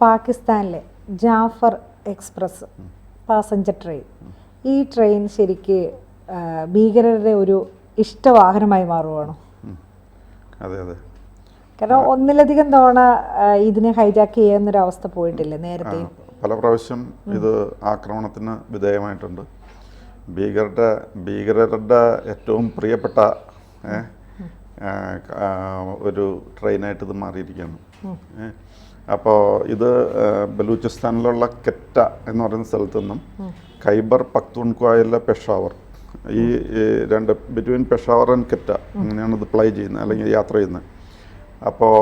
പാകിസ്ഥാനിലെ Jaffar express passenger train. ഈ train ശരിക്ക് ഭീകരരുടെ ഒരു ഇഷ്ടവാഹനമായി മാറുവാണോ. അതെ അതെ. കാരണം ഒന്നിലധികം തവണ ഇതിനെ ഹൈജാക്ക് ചെയ്യുന്നൊരു അവസ്ഥ പോയിട്ടില്ലേ നേരത്തെ പല പ്രാവശ്യം ഇത് ആക്രമണത്തിന് വിധേയമായിട്ടുണ്ട്. ഭീകരരുടെ ഭീകരരുടെ ഏറ്റവും പ്രിയപ്പെട്ട ഒരു ട്രെയിനായിട്ട് ഇത് മാറിയിരിക്കുകയാണ് അപ്പോൾ ഇത് ബലൂചിസ്ഥാനിലുള്ള കെറ്റ എന്ന് പറയുന്ന സ്ഥലത്തു നിന്നും ഖൈബർ പക്തൂൺക്വായിലെ പെഷാവർ. ഈ രണ്ട് ബിറ്റ്വീൻ പെഷാവർ ആൻഡ് കെറ്റ അങ്ങനെയാണ് ഇത് പ്ലൈ ചെയ്യുന്നത് അല്ലെങ്കിൽ യാത്ര ചെയ്യുന്നത്. അപ്പോൾ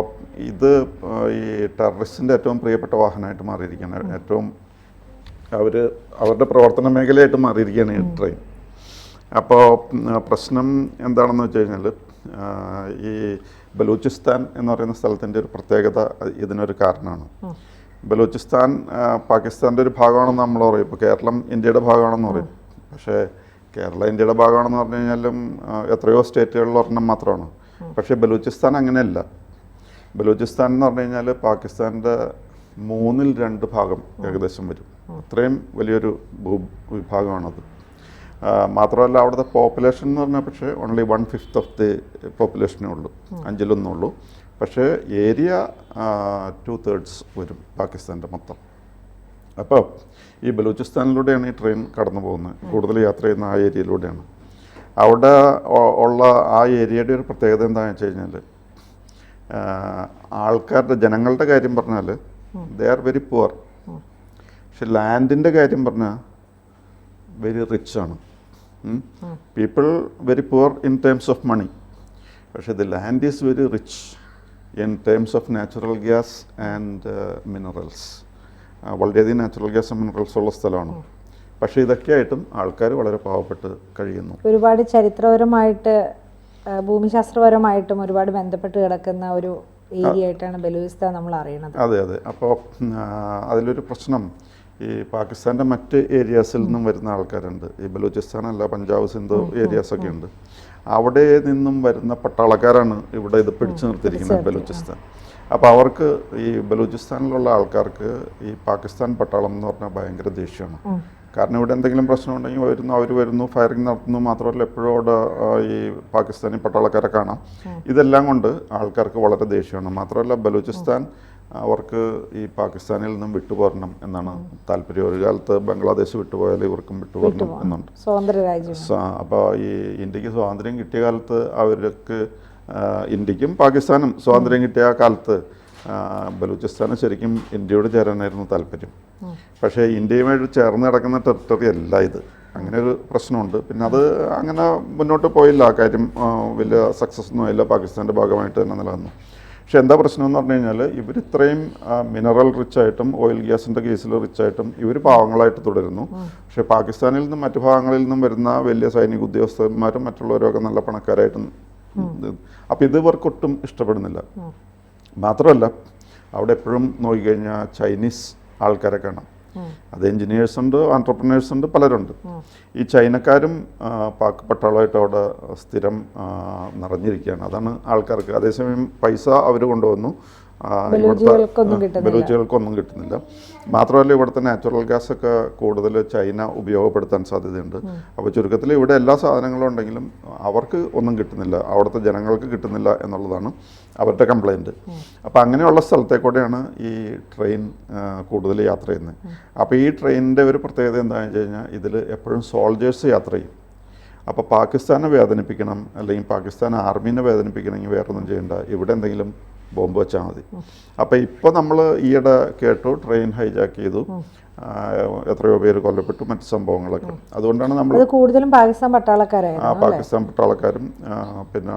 ഇത് ഈ ടെററിസ്റ്റിന്റെ ഏറ്റവും പ്രിയപ്പെട്ട വാഹനമായിട്ട് മാറിയിരിക്കുകയാണ്. ഏറ്റവും അവർ അവരുടെ പ്രവർത്തന മേഖലയായിട്ട് മാറിയിരിക്കുകയാണ് ഈ ട്രെയിൻ അപ്പോൾ പ്രശ്നം എന്താണെന്ന് വെച്ച് കഴിഞ്ഞാൽ ഈ ബലൂചിസ്ഥാൻ എന്ന് പറയുന്ന സ്ഥലത്തിന്റെ ഒരു പ്രത്യേകത ഇതിനൊരു കാരണമാണ്. ബലൂചിസ്ഥാൻ പാകിസ്ഥാന്റെ ഒരു ഭാഗമാണെന്ന് നമ്മൾ പറയും. ഇപ്പോൾ കേരളം ഇന്ത്യയുടെ ഭാഗമാണെന്ന് പറയും. പക്ഷേ കേരള ഇന്ത്യയുടെ ഭാഗമാണെന്ന് പറഞ്ഞു കഴിഞ്ഞാലും എത്രയോ സ്റ്റേറ്റുകളിൽ ഒരെണ്ണം മാത്രമാണ്. പക്ഷേ ബലൂചിസ്ഥാൻ അങ്ങനെയല്ല. ബലൂചിസ്ഥാൻ എന്ന് പറഞ്ഞു കഴിഞ്ഞാൽ പാകിസ്ഥാന്റെ മൂന്നിൽ രണ്ട് ഭാഗം ഏകദേശം വരും. അത്രയും വലിയൊരു ഭൂ വിഭാഗമാണത്. മാത്രമല്ല അവിടുത്തെ പോപ്പുലേഷൻ എന്ന് പറഞ്ഞാൽ പക്ഷേ only one fifth of the പോപ്പുലേഷനേ ഉള്ളൂ. അഞ്ചിലൊന്നുള്ളൂ പക്ഷേ ഏരിയ ടു തേർഡ്സ് വരും പാകിസ്ഥാന്റെ മൊത്തം. അപ്പോൾ ഈ ബലൂചിസ്ഥാനിലൂടെയാണ് ഈ ട്രെയിൻ കടന്നു പോകുന്നത്. കൂടുതൽ യാത്ര ചെയ്യുന്ന ആ ഏരിയയിലൂടെയാണ്. അവിടെ ഉള്ള ആ ഏരിയയുടെ ഒരു പ്രത്യേകത എന്താണെന്ന് വെച്ച് കഴിഞ്ഞാൽ ആൾക്കാരുടെ ജനങ്ങളുടെ കാര്യം പറഞ്ഞാൽ ദേ ആർ വെരി പുവർ പക്ഷെ ലാൻഡിന്റെ കാര്യം പറഞ്ഞാൽ വെരി റിച്ച് ആണ്. People very poor in terms of money പക്ഷെ the land is very rich in terms of natural gas and minerals വളരെയധികം നാച്ചുറൽ ഗ്യാസ് മിനറൽസ് ഉള്ള സ്ഥലമാണ്. പക്ഷേ ഇതൊക്കെയായിട്ടും ആൾക്കാർ വളരെ പാവപ്പെട്ട് കഴിയുന്നു. ഒരുപാട് ചരിത്രപരമായിട്ട് ഭൂമിശാസ്ത്രപരമായിട്ടും ഒരുപാട് ബന്ധപ്പെട്ട് കിടക്കുന്ന ഒരു ഏരിയ ആയിട്ടാണ് ബലൂചിസ്ഥാൻ നമ്മൾ അറിയുന്നത് അതെ അതെ. അപ്പോൾ അതിലൊരു പ്രശ്നം. ഈ പാകിസ്ഥാന്റെ മറ്റ് ഏരിയാസിൽ നിന്നും വരുന്ന ആൾക്കാരുണ്ട്. ഈ ബലൂചിസ്ഥാൻ അല്ല പഞ്ചാബ് സിന്ധു ഏരിയാസൊക്കെ ഉണ്ട്. അവിടെ നിന്നും വരുന്ന പട്ടാളക്കാരാണ് ഇവിടെ ഇത് പിടിച്ചു നിർത്തിയിരിക്കുന്നത് ബലൂചിസ്ഥാൻ. അപ്പോൾ അവർക്ക് ഈ ബലൂചിസ്ഥാനിലുള്ള ആൾക്കാർക്ക് ഈ പാകിസ്ഥാൻ പട്ടാളം എന്ന് പറഞ്ഞാൽ ഭയങ്കര ദേഷ്യമാണ്. കാരണം ഇവിടെ എന്തെങ്കിലും പ്രശ്നം ഉണ്ടെങ്കിൽ വരുന്നു അവർ വരുന്നു ഫയറിംഗ് നടത്തുന്നു മാത്രമല്ല എപ്പോഴും അവിടെ ഈ പാകിസ്ഥാനി പട്ടാളക്കാരെ കാണാം. ഇതെല്ലാം കൊണ്ട് ആൾക്കാർക്ക് വളരെ ദേഷ്യമാണ്. മാത്രമല്ല ബലൂചിസ്ഥാൻ അവർക്ക് ഈ പാകിസ്ഥാനിൽ നിന്നും വിട്ടുപോരണം എന്നാണ് താല്പര്യം. ഒരു കാലത്ത് ബംഗ്ലാദേശ് വിട്ടുപോയാൽ ഇവർക്കും വിട്ടുപോരണം എന്നുണ്ട്. സ്വതന്ത്ര രാജ്യം അപ്പോൾ ഈ ഇന്ത്യയ്ക്ക് സ്വാതന്ത്ര്യം കിട്ടിയ കാലത്ത് അവർക്ക് ഇന്ത്യക്കും പാകിസ്ഥാനും സ്വാതന്ത്ര്യം കിട്ടിയ കാലത്ത് ബലൂചിസ്ഥാന് ശരിക്കും ഇന്ത്യയോട് ചേരാനായിരുന്നു താല്പര്യം. പക്ഷേ ഇന്ത്യയുമായിട്ട് ചേർന്ന് കിടക്കുന്ന ടെറിട്ടറി അല്ല ഇത്. അങ്ങനെ ഒരു പ്രശ്നമുണ്ട്. പിന്നെ അത് അങ്ങനെ മുന്നോട്ട് പോയില്ല. ആ കാര്യം വലിയ സക്സസ് ഒന്നും ആയില്ല. പാകിസ്ഥാന്റെ ഭാഗമായിട്ട് തന്നെ നിലനിന്നു. പക്ഷെ എന്താ പ്രശ്നം എന്ന് പറഞ്ഞു കഴിഞ്ഞാൽ ഇവർ ഇത്രയും മിനറൽ റിച്ച് ആയിട്ടും ഓയിൽ ഗ്യാസിന്റെ കേസിൽ റിച്ച് ആയിട്ടും ഇവർ പാവങ്ങളായിട്ട് തുടരുന്നു. പക്ഷേ പാകിസ്ഥാനിൽ നിന്നും മറ്റു ഭാഗങ്ങളിൽ നിന്നും വരുന്ന വലിയ സൈനിക ഉദ്യോഗസ്ഥന്മാരും മറ്റുള്ളവരൊക്കെ നല്ല പണക്കാരായിട്ടും അപ്പോൾ ഇത് ഇവർക്കൊട്ടും ഇഷ്ടപ്പെടുന്നില്ല. മാത്രമല്ല അവിടെ എപ്പോഴും നോക്കിക്കഴിഞ്ഞാൽ ചൈനീസ് ആൾക്കാരെ കാണാം അത് എൻജിനീയേഴ്സ് ഉണ്ട് ആന്റർപ്രനേഴ്സ് ഉണ്ട് പലരുണ്ട്. ഈ ചൈനക്കാരും പാക്ക് പാക് പട്ടാളമായിട്ട് അവിടെ സ്ഥിരം നിറഞ്ഞിരിക്കുകയാണ്. അതാണ് ആൾക്കാർക്ക്. അതേസമയം പൈസ അവർ കൊണ്ടുവന്നു. ബലൂജികൾക്കൊന്നും കിട്ടുന്നില്ല. മാത്രമല്ല ഇവിടുത്തെ നാച്ചുറൽ ഗ്യാസ് ഒക്കെ കൂടുതൽ ചൈന ഉപയോഗപ്പെടുത്താൻ സാധ്യതയുണ്ട്. അപ്പോൾ ചുരുക്കത്തിൽ ഇവിടെ എല്ലാ സാധനങ്ങളും ഉണ്ടെങ്കിലും അവർക്ക് ഒന്നും കിട്ടുന്നില്ല. അവിടുത്തെ ജനങ്ങൾക്ക് കിട്ടുന്നില്ല എന്നുള്ളതാണ് അവരുടെ കംപ്ലൈന്റ് അപ്പോൾ അങ്ങനെയുള്ള സ്ഥലത്തേക്കൂടെയാണ് ഈ ട്രെയിൻ കൂടുതൽ യാത്ര ചെയ്യുന്നത്. അപ്പോൾ ഈ ട്രെയിനിന്റെ ഒരു പ്രത്യേകത എന്താണെന്ന് വെച്ച് കഴിഞ്ഞാൽ ഇതിൽ എപ്പോഴും സോൾജേഴ്സ് യാത്ര ചെയ്യും. അപ്പോൾ പാകിസ്ഥാനെ വേദനിപ്പിക്കണം അല്ലെങ്കിൽ പാകിസ്ഥാൻ ആർമീനെ വേദനിപ്പിക്കണമെങ്കിൽ വേറൊന്നും ചെയ്യണ്ട. ഇവിടെ എന്തെങ്കിലും ബോംബ് വെച്ചാൽ മതി. അപ്പോൾ ഇപ്പോൾ നമ്മൾ ഈയിടെ കേട്ടു ട്രെയിൻ ഹൈജാക്ക് ചെയ്തു. എത്രയോ പേര് കൊല്ലപ്പെട്ടു മറ്റ് സംഭവങ്ങളൊക്കെ. അതുകൊണ്ടാണ് നമ്മൾ കൂടുതലും പാകിസ്ഥാൻ ആ പട്ടാളക്കാരായിരുന്നു അല്ലേ? പാകിസ്ഥാൻ പട്ടാളക്കാരും പിന്നെ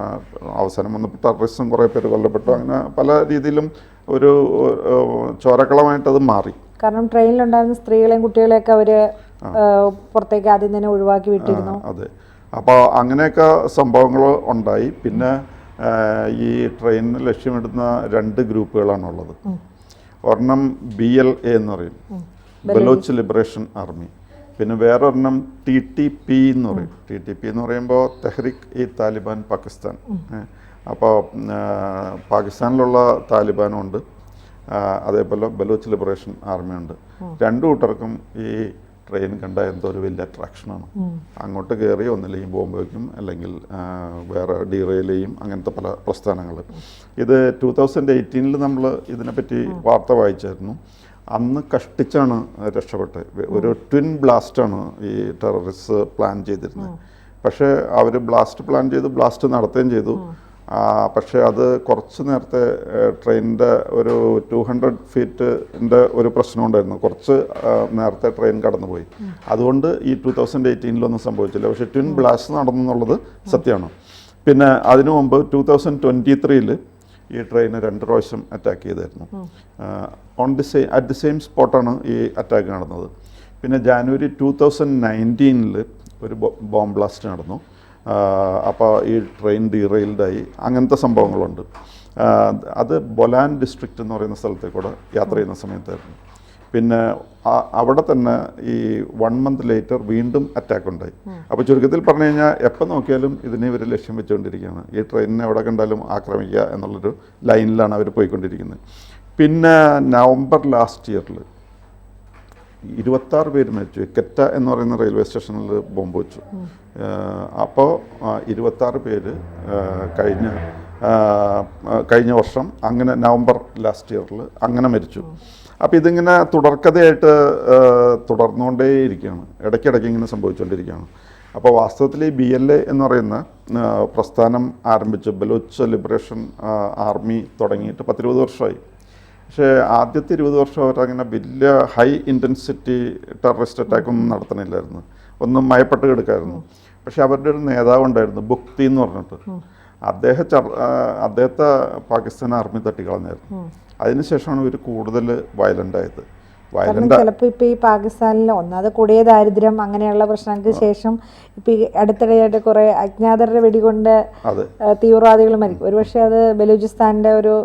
അവസാനം വന്നപ്പോൾ ടെററിസ്റ്റും കുറേ പേര് കൊല്ലപ്പെട്ടു. അങ്ങനെ പല രീതിയിലും ഒരു ചോരക്കളമായിട്ട് അത് മാറി. കാരണം ട്രെയിനിലുണ്ടായിരുന്ന സ്ത്രീകളെയും കുട്ടികളെയൊക്കെ അവർ പുറത്തേക്ക് ആദ്യം തന്നെ ഒഴിവാക്കി വിട്ടിരുന്നു. അതെ. അപ്പോൾ അങ്ങനെയൊക്കെ സംഭവങ്ങൾ ഉണ്ടായി. പിന്നെ ആ, ഈ ട്രെയിനിന് ലക്ഷ്യമിടുന്ന രണ്ട് ഗ്രൂപ്പുകളാണുള്ളത്. ഒരെണ്ണം ബി എൽ എ എന്ന് പറയും. ബലോച്ച് ലിബറേഷൻ ആർമി പിന്നെ വേറൊരെണ്ണം ടി ടി പി എന്ന് പറയും. ടി ടി പി എന്ന് പറയുമ്പോൾ തെഹ്രിക് ഇ താലിബാൻ പാകിസ്ഥാൻ. അപ്പോൾ പാകിസ്ഥാനിലുള്ള താലിബാനും ഉണ്ട് അതേപോലെ ബലോച്ച് ലിബറേഷൻ ആർമിയുണ്ട് രണ്ടു കൂട്ടർക്കും ഈ ട്രെയിൻ കണ്ട എന്തോ ഒരു വലിയ അട്രാക്ഷനാണ് അങ്ങോട്ട് കയറി ഒന്നില്ലെങ്കിൽ ബോംബ് വയ്ക്കും അല്ലെങ്കിൽ വേറെ ഡീറയിലെയും അങ്ങനത്തെ പല പ്രസ്ഥാനങ്ങൾ. ഇത് ടൂ തൗസൻഡ് എയ്റ്റീനിൽ നമ്മൾ ഇതിനെപ്പറ്റി വാർത്ത വായിച്ചായിരുന്നു. അന്ന് കഷ്ടിച്ചാണ് രക്ഷപ്പെട്ടത്. ഒരു ട്വിൻ ബ്ലാസ്റ്റാണ് ഈ ടെററിസ്റ്റ് പ്ലാൻ ചെയ്തിരുന്നത്. പക്ഷേ അവർ ബ്ലാസ്റ്റ് പ്ലാൻ ചെയ്തു ബ്ലാസ്റ്റ് നടത്തുകയും ചെയ്തു. പക്ഷേ അത് കുറച്ച് നേരത്തെ ട്രെയിനിന്റെ ഒരു ടു ഹൺഡ്രഡ് ഫീറ്റിന്റെ ഒരു പ്രശ്നം ഉണ്ടായിരുന്നു. കുറച്ച് നേരത്തെ ട്രെയിൻ കടന്നുപോയി. അതുകൊണ്ട് ഈ ടു തൗസൻഡ് എയ്റ്റീനിലൊന്നും സംഭവിച്ചില്ല. പക്ഷേ ട്വിൻ ബ്ലാസ്റ്റ് നടന്നു എന്നുള്ളത് സത്യമാണ്. പിന്നെ അതിനു മുമ്പ് ടു തൗസൻഡ് ട്വന്റി ത്രീയിൽ ഈ ട്രെയിന് രണ്ട് പ്രാവശ്യം അറ്റാക്ക് ചെയ്തായിരുന്നു. On the same at the same സ്പോട്ടാണ് ഈ അറ്റാക്ക് നടന്നത്. പിന്നെ ജാനുവരി ടു തൗസൻഡ് നയന്റീനിൽ ഒരു ബോംബ് ബ്ലാസ്റ്റ് നടന്നു. അപ്പോൾ ഈ ട്രെയിൻ ഡീറെയിൽഡായി അങ്ങനത്തെ സംഭവങ്ങളുണ്ട്. അത് ബൊലാൻ ഡിസ്ട്രിക്റ്റ് എന്ന് പറയുന്ന സ്ഥലത്തെ കൂടെ യാത്ര ചെയ്യുന്ന സമയത്തായിരുന്നു. പിന്നെ അവിടെ തന്നെ ഈ വൺ മന്ത് ലേറ്റർ വീണ്ടും അറ്റാക്ക് ഉണ്ടായി അപ്പോൾ ചുരുക്കത്തിൽ പറഞ്ഞു കഴിഞ്ഞാൽ എപ്പോൾ നോക്കിയാലും ഇതിനെ ഇവർ ലക്ഷ്യം വെച്ചുകൊണ്ടിരിക്കുകയാണ്. ഈ ട്രെയിനിനെ എവിടെ കണ്ടാലും ആക്രമിക്കുക എന്നുള്ളൊരു ലൈനിലാണ് അവർ പോയിക്കൊണ്ടിരിക്കുന്നത്. പിന്നെ നവംബർ ലാസ്റ്റ് ഇയറിൽ ഇരുപത്താറ് പേര് മരിച്ചു. കെറ്റ എന്ന് പറയുന്ന റെയിൽവേ സ്റ്റേഷനിൽ ബോംബ് വെച്ചു. അപ്പോൾ ഇരുപത്താറ് പേര് കഴിഞ്ഞ കഴിഞ്ഞ വർഷം അങ്ങനെ നവംബർ ലാസ്റ്റ് ഇയറിൽ അങ്ങനെ മരിച്ചു. അപ്പോൾ ഇതിങ്ങനെ തുടർക്കഥയായിട്ട് തുടർന്നുകൊണ്ടേയിരിക്കുകയാണ് ഇടയ്ക്കിടയ്ക്ക് ഇങ്ങനെ സംഭവിച്ചുകൊണ്ടിരിക്കുകയാണ്. അപ്പോൾ വാസ്തവത്തിൽ ഈ ബി എൽ എ എന്ന് പറയുന്ന പ്രസ്ഥാനം ആരംഭിച്ച് ബലോച്ച് ലിബറേഷൻ ആർമി തുടങ്ങിയിട്ട് പത്തിരുപത് വർഷമായി. പക്ഷേ ആദ്യത്തെ ഇരുപത് വർഷം അവർ അങ്ങനെ വലിയ ഹൈ ഇന്റൻസിറ്റി ടെററിസ്റ്റ് അറ്റാക്കൊന്നും നടത്തണില്ലായിരുന്നു. ഒന്നും മയപ്പെട്ട് കിടക്കായിരുന്നു. പക്ഷെ അവരുടെ ഒരു നേതാവ് ഉണ്ടായിരുന്നു ബുക്തി എന്ന് പറഞ്ഞിട്ട്. അദ്ദേഹം അദ്ദേഹത്തെ പാകിസ്ഥാൻ ആർമി തട്ടിക്കളഞ്ഞായിരുന്നു. അതിനുശേഷമാണ് ഇവർ കൂടുതൽ വയലന്റ് ആയത്. ചിലപ്പോൾ ഇപ്പൊ ഈ പാകിസ്ഥാനിൽ ഒന്നാമത് കൂടിയ ദാരിദ്ര്യം അങ്ങനെയുള്ള പ്രശ്നങ്ങൾക്ക് ശേഷം ഇപ്പൊ ഈ അടുത്തിടെയായിട്ട് കുറെ അജ്ഞാതരുടെ വെടികൊണ്ട് തീവ്രവാദികൾ മരിക്കും. ഒരുപക്ഷെ അത് ബലൂചിസ്ഥാന്റെ ഒരു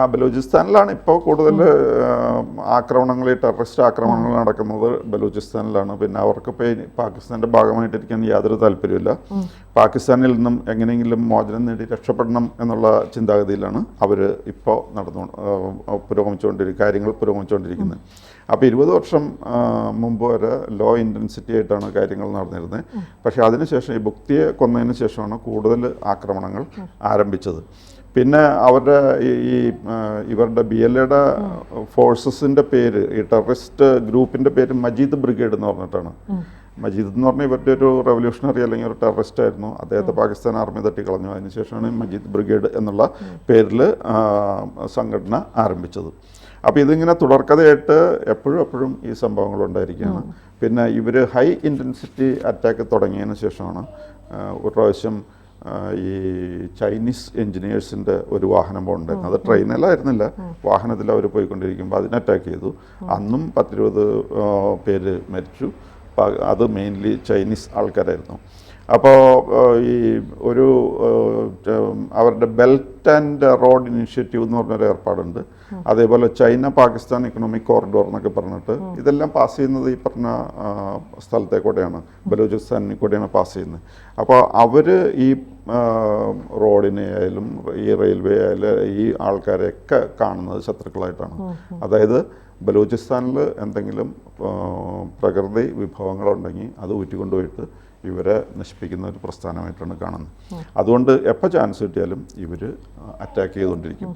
ആ ബലൂചിസ്ഥാനിലാണ് ഇപ്പോൾ കൂടുതൽ ആക്രമണങ്ങൾ ഈ ടെററിസ്റ്റ് ആക്രമണങ്ങൾ നടക്കുന്നത് ബലൂചിസ്ഥാനിലാണ്. പിന്നെ അവർക്ക് ഇപ്പോൾ പാകിസ്ഥാന്റെ ഭാഗമായിട്ടിരിക്കാൻ യാതൊരു താല്പര്യമില്ല പാകിസ്ഥാനിൽ നിന്നും എങ്ങനെയെങ്കിലും മോചനം നേടി രക്ഷപ്പെടണം എന്നുള്ള ചിന്താഗതിയിലാണ് അവർ ഇപ്പോൾ നടന്നു പുരോഗമിച്ചുകൊണ്ടിരിക്കുക കാര്യങ്ങൾ പുരോഗമിച്ചുകൊണ്ടിരിക്കുന്നത്. അപ്പോൾ ഇരുപത് വർഷം മുമ്പ് വരെ ലോ ഇന്റൻസിറ്റി ആയിട്ടാണ് കാര്യങ്ങൾ നടന്നിരുന്നത്. പക്ഷേ അതിനുശേഷം ഈ ഭുക്തിയെ കൊന്നതിന് ശേഷമാണ് കൂടുതൽ ആക്രമണങ്ങൾ ആരംഭിച്ചത്. പിന്നെ അവരുടെ ഈ ഇവരുടെ ബി എൽ എയുടെ ഫോഴ്സസിന്റെ പേര് ഈ ടെററിസ്റ്റ് ഗ്രൂപ്പിന്റെ പേര് മജീദ് ബ്രിഗേഡ് എന്ന് പറഞ്ഞിട്ടാണ്. മജീദ് എന്ന് പറഞ്ഞാൽ ഇവരുടെ ഒരു റെവല്യൂഷണറി അല്ലെങ്കിൽ ഒരു ടെററിസ്റ്റ് ആയിരുന്നു. അദ്ദേഹത്തെ പാകിസ്ഥാൻ ആർമി തട്ടിക്കളഞ്ഞു. അതിനുശേഷമാണ് മജീദ് ബ്രിഗേഡ് എന്നുള്ള പേരിൽ സംഘടന ആരംഭിച്ചത്. അപ്പോൾ ഇതിങ്ങനെ തുടർക്കഥയായിട്ട് എപ്പോഴും എപ്പോഴും ഈ സംഭവങ്ങൾ ഉണ്ടായിരിക്കുകയാണ്. പിന്നെ ഇവർ ഹൈ ഇന്റൻസിറ്റി അറ്റാക്ക് തുടങ്ങിയതിന് ശേഷമാണ് ഒരു പ്രാവശ്യം ഈ ചൈനീസ് എൻജിനീയേഴ്സിന്റെ ഒരു വാഹനം ഉണ്ടായിരുന്നു അത് ട്രെയിനിലായിരുന്നില്ല വാഹനത്തിൽ അവർ പോയിക്കൊണ്ടിരിക്കുമ്പോൾ അതിനെ അറ്റാക്ക് ചെയ്തു. അന്നും പത്തിരുപത് പേര് മരിച്ചു. അത് മെയിൻലി ചൈനീസ് ആൾക്കാരായിരുന്നു. അപ്പോൾ ഈ ഒരു അവരുടെ ബെൽറ്റ് ആൻഡ് റോഡ് ഇനിഷ്യേറ്റീവ് എന്ന് പറഞ്ഞൊരു ഏർപ്പാടുണ്ട്. അതേപോലെ ചൈന പാകിസ്ഥാൻ ഇക്കണോമിക് കോറിഡോർ എന്നൊക്കെ പറഞ്ഞിട്ട് ഇതെല്ലാം പാസ് ചെയ്യുന്നത് ഈ പറഞ്ഞ സ്ഥലത്തെ കൂടെയാണ് ബലൂചിസ്ഥാനിൽ കൂടെയാണ് പാസ് ചെയ്യുന്നത്. അപ്പോൾ അവർ ഈ റോഡിനെ ആയാലും ഈ റെയിൽവേ ആയാലും ഈ ആൾക്കാരെയൊക്കെ കാണുന്നത് ശത്രുക്കളായിട്ടാണ്. അതായത് ബലൂചിസ്ഥാനിൽ എന്തെങ്കിലും പ്രകൃതി വിഭവങ്ങളുണ്ടെങ്കിൽ അത് ഊറ്റിക്കൊണ്ടുപോയിട്ട് ഇവരെ നശിപ്പിക്കുന്ന ഒരു പ്രസ്ഥാനമായിട്ടാണ് കാണുന്നത്. അതുകൊണ്ട് എപ്പോൾ ചാൻസ് കിട്ടിയാലും ഇവർ അറ്റാക്ക് ചെയ്തുകൊണ്ടിരിക്കും.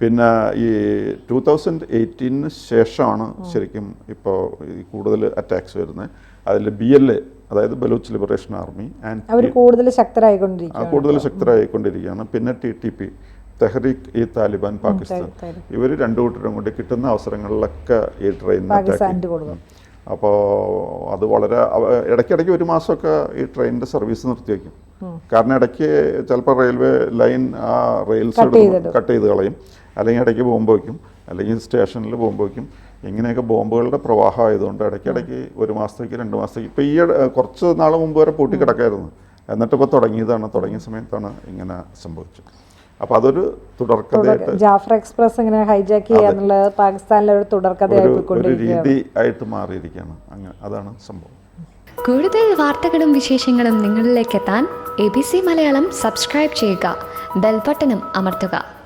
പിന്നെ ഈ ടൂ തൗസൻഡ് എയ്റ്റീന് ശേഷമാണ് ശരിക്കും ഇപ്പോൾ ഈ കൂടുതൽ അറ്റാക്സ് വരുന്നത്. അതിൽ ബി എൽ എ അതായത് ബലൂച്ച് ലിബറേഷൻ ആർമി ആൻഡ് കൂടുതൽ ശക്തരായിക്കൊണ്ടിരിക്കുകയാണ് കൂടുതൽ ശക്തരായിക്കൊണ്ടിരിക്കുകയാണ്. പിന്നെ ടി ടി പി തെഹ്രീഖ് ഈ താലിബാൻ പാകിസ്ഥാൻ. ഇവർ രണ്ടു കൂട്ടരും കൂടി കിട്ടുന്ന അവസരങ്ങളിലൊക്കെ ഈ ട്രെയിനിന് അറ്റാക്ക് അപ്പോൾ അത് വളരെ ഇടയ്ക്കിടയ്ക്ക് ഒരു മാസമൊക്കെ ഈ ട്രെയിനിന്റെ സർവീസ് നിർത്തി വയ്ക്കും കാരണം ഇടയ്ക്ക് ചിലപ്പോൾ റെയിൽവേ ലൈൻ ആ റെയിൽസ് കട്ട് ചെയ്ത് കളയും. അല്ലെങ്കിൽ ഇടയ്ക്ക് ബോംബ് വയ്ക്കും അല്ലെങ്കിൽ സ്റ്റേഷനിൽ ബോംബ് വയ്ക്കും ഇങ്ങനെയൊക്കെ ബോംബുകളുടെ പ്രവാഹം ആയതുകൊണ്ട് ഇടയ്ക്കിടയ്ക്ക് ഒരു മാസത്തേക്ക് രണ്ട് മാസത്തേക്ക്. ഇപ്പോൾ ഈ കുറച്ച് നാൾ മുമ്പ് വരെ പൂട്ടി കിടക്കായിരുന്നു എന്നിട്ടിപ്പോൾ തുടങ്ങിയതാണ്. തുടങ്ങിയ സമയത്താണ് ഇങ്ങനെ സംഭവിച്ചത്. അപ്പോൾ അതൊരു തുടർക്കഥയായിട്ട് ജാഫർ എക്സ്പ്രസ് ഇങ്ങനെ ഹൈജാക്ക് ചെയ്യാന്നുള്ള പാകിസ്ഥാനിലെ ഒരു തുടർക്കഥയായി ഒരു ഒരു പോയിക്കൊണ്ടിരിക്കുകയാണ്. രീതി ആയിട്ട് മാറിയിരിക്കുകയാണ്. അങ്ങനെ അതാണ് സംഭവം. കൂടുതൽ വാർത്തകളും വിശേഷങ്ങളും നിങ്ങളിലേക്ക് എത്താൻ A B C Malayalam subscribe ചെയ്യുക. ബെൽബട്ടനും അമർത്തുക.